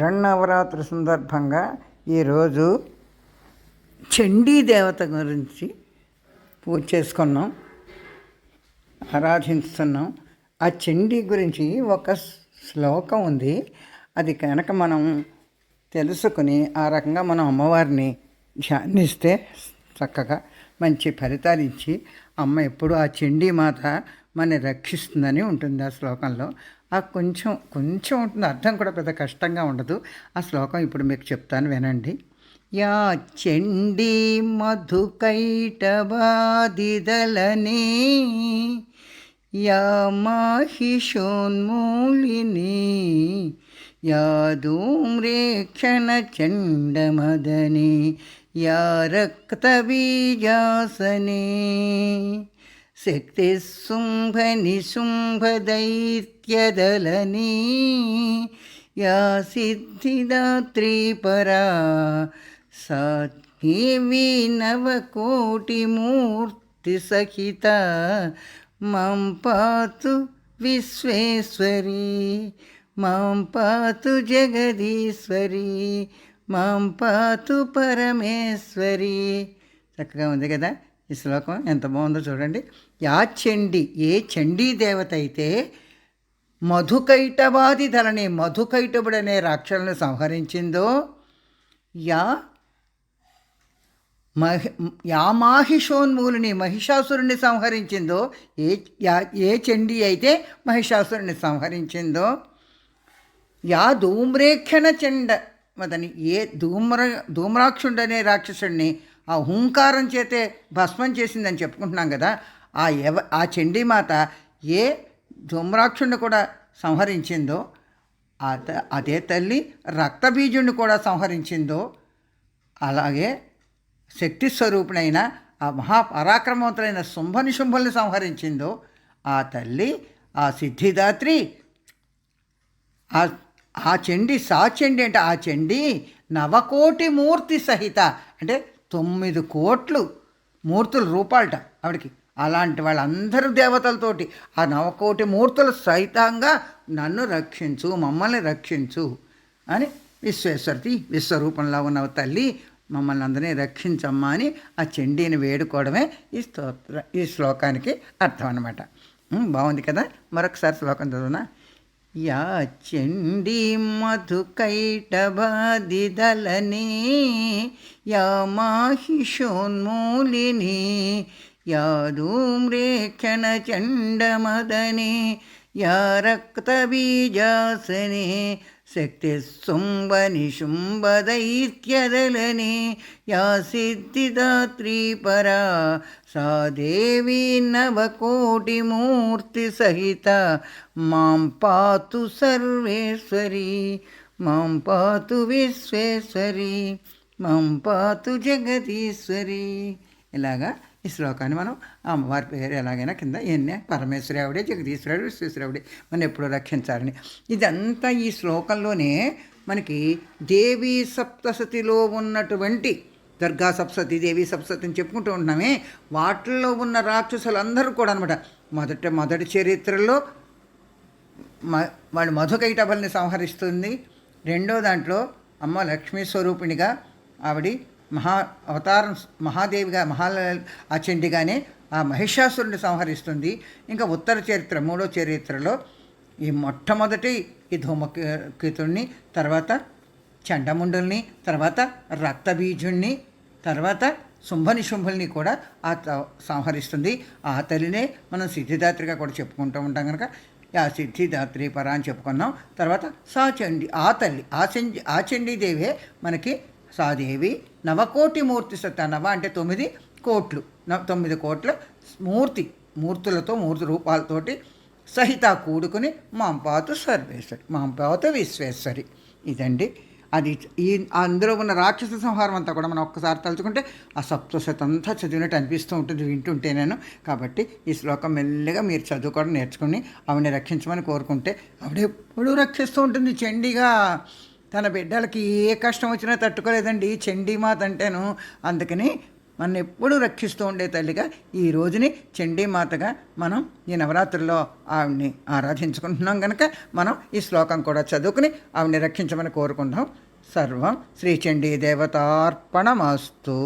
శరణవరాత్రి సందర్భంగా ఈరోజు చండీ దేవత గురించి పూజ చేసుకున్నాం ఆరాధిస్తున్నాం. ఆ చండీ గురించి ఒక శ్లోకం ఉంది. అది కనుక మనం తెలుసుకుని ఆ రకంగా మనం అమ్మవారిని ధ్యానిస్తే చక్కగా మంచి ఫలితాలు ఇచ్చి అమ్మ ఎప్పుడు ఆ చండీ మాత మన రక్షిస్తుందని ఉంటుంది ఆ శ్లోకంలో. ఆ కొంచెం కొంచెం ఉంటుంది. అర్థం కూడా పెద్ద కష్టంగా ఉండదు. ఆ శ్లోకం ఇప్పుడు మీకు చెప్తాను వినండి. యా చండీ మధుకైటబాదిదలనే యా మాహిషోన్మూలిని యా ధూమ్రేక్షణ చండమదనే యా రక్తబీజాసనే శక్తిశుంభనిశుంభదైత్యదలని యా సిద్ధిదాత్రీ పరా సా దేవీ నవకోటిమూర్తి సహిత మాం పాతు విశ్వేశ్వరి మాం పాతు జగదీశ్వరి మాం పాతు పరమేశ్వరి. చక్కగా ఉంది కదా? ఈ శ్లోకం ఎంత బాగుందో చూడండి. యా చండి ఏ చండీ దేవత అయితే మధుకైటవాది ధరని మధుకైటవుడనే రాక్షసులను సంహరించిందో యా మహి యా మాహిషోన్మూలిని మహిషాసురుణ్ణి సంహరించిందో ఏ యా ఏ చండీ అయితే మహిషాసురుణ్ణి సంహరించిందో యా ధూమ్రేక్షణ చండ మదని ఏ ధూమ్ర ధూమ్రాక్షుడనే రాక్షసుడిని ఆ హుంకారం చేతే భస్మం చేసిందని చెప్పుకుంటున్నాం కదా ఆ ఎవ ఆ చండీమాత ఏ ధూమ్రాక్షుణ్ణి కూడా సంహరించిందో అదే తల్లి రక్తబీజుణ్ణి కూడా సంహరించిందో అలాగే శక్తి స్వరూపుడైన ఆ మహాపరాక్రమవంతులైన శుంభని శుంభల్ని సంహరించిందో ఆ తల్లి ఆ సిద్ధిదాత్రి ఆ ఆ చెండి సా చెండి అంటే ఆ చెండి నవకోటి మూర్తి సహిత అంటే తొమ్మిది కోట్లు మూర్తుల రూపాలట ఆవిడకి. అలాంటి వాళ్ళందరూ దేవతలతోటి ఆ నవకోటి మూర్తులు సైతంగా నన్ను రక్షించు మమ్మల్ని రక్షించు అని విశ్వేశ్వరతి విశ్వరూపంలో ఉన్న తల్లి మమ్మల్ని అందరినీ రక్షించమ్మా అని ఆ చెండీని వేడుకోవడమే ఈ స్తోత్ర ఈ శ్లోకానికి అర్థం అనమాట బాగుంది కదా? మరొకసారి శ్లోకం చదువునా? యా చండీ మధుకైటబాదిదలనే యా మాహిషోన్మూలిని యా ధూమ్రేక్షణ చండమదనే యా రక్తబీజాసనే శక్తి శుంభని శుంభదైత్యదలనే యా సిద్ధిదాత్రీ పరా సా దేవీ నవకోటిమూర్తి సహిత మాం పాతు సర్వేశ్వరి మాం పాతు విశ్వేశ్వరి మాం పాతు జగదీశ్వరి ఇలాగా ఈ శ్లోకాన్ని మనం అమ్మవారి పేరు ఎలాగైనా కింద ఎన్నే పరమేశ్వరి ఆవిడే జగదీశ్వరుడు విశ్వేశ్వరుడే మనం ఎప్పుడూ రక్షించాలని. ఇదంతా ఈ శ్లోకంలోనే మనకి దేవీ సప్తసతిలో ఉన్నటువంటి దుర్గా సప్తసతి దేవి సప్తసతి అని చెప్పుకుంటూ ఉంటున్నామే. వాటిల్లో ఉన్న రాక్షసులందరూ కూడా అనమాట మొదట మొదటి చరిత్రలో మ వాళ్ళు మధుకైటబల్ని సంహరిస్తుంది. రెండో దాంట్లో అమ్మ లక్ష్మీ స్వరూపిణిగా ఆవిడ మహా అవతారం మహాదేవిగా మహాల అచండిగానే ఆ మహిషాసురుని సంహరిస్తుంది. ఇంకా ఉత్తర చరిత్ర మూడో చరిత్రలో ఈ మొట్టమొదటి ఈ ధూమకేతుడిని తర్వాత చండముండుల్ని తర్వాత రక్తబీజుణ్ణి తర్వాత శుంభని శుంభుల్ని కూడా ఆ త- సంహరిస్తుంది. ఆ తల్లినే మనం సిద్ధిదాత్రిగా కూడా చెప్పుకుంటూ ఉంటాం కనుక ఆ సిద్ధిదాత్రి పర అని చెప్పుకున్నాం. తర్వాత సాచండి ఆ తల్లి ఆ చండి ఆ చండీదేవే మనకి సాదేవి నవకోటి మూర్తి సత్త నవ అంటే తొమ్మిది కోట్లు తొమ్మిది కోట్ల మూర్తి మూర్తులతో మూర్తి రూపాలతోటి సహిత కూడుకుని మాంపాతు సర్వేశ్వరి మాంపాతు విశ్వేశ్వరి. ఇదండి. అది ఈ అందులో ఉన్న రాక్షస సంహారం అంతా కూడా మనం ఒక్కసారి తలుచుకుంటే ఆ సప్తశత అంతా చదివినట్టు అనిపిస్తూ ఉంటుంది వింటుంటే నేను. కాబట్టి ఈ శ్లోకం మెల్లిగా మీరు చదువుకోవడం నేర్చుకుని ఆవిడని రక్షించమని కోరుకుంటే ఆవిడ ఎప్పుడూ రక్షిస్తూ ఉంటుంది చండీగా. తన బిడ్డలకి ఏ కష్టం వచ్చినా తట్టుకోలేదండి. చండీమాత అంటేను అందుకని మన ఎప్పుడూ రక్షిస్తూ ఉండే తల్లిగా ఈ రోజుని చండీమాతగా మనం ఈ నవరాత్రుల్లో ఆవిడ్ని ఆరాధించుకుంటున్నాం కనుక మనం ఈ శ్లోకం కూడా చదువుకుని ఆవిడ్ని రక్షించమని కోరుకుంటాం సర్వం శ్రీ చండీ దేవతార్పణమస్తు.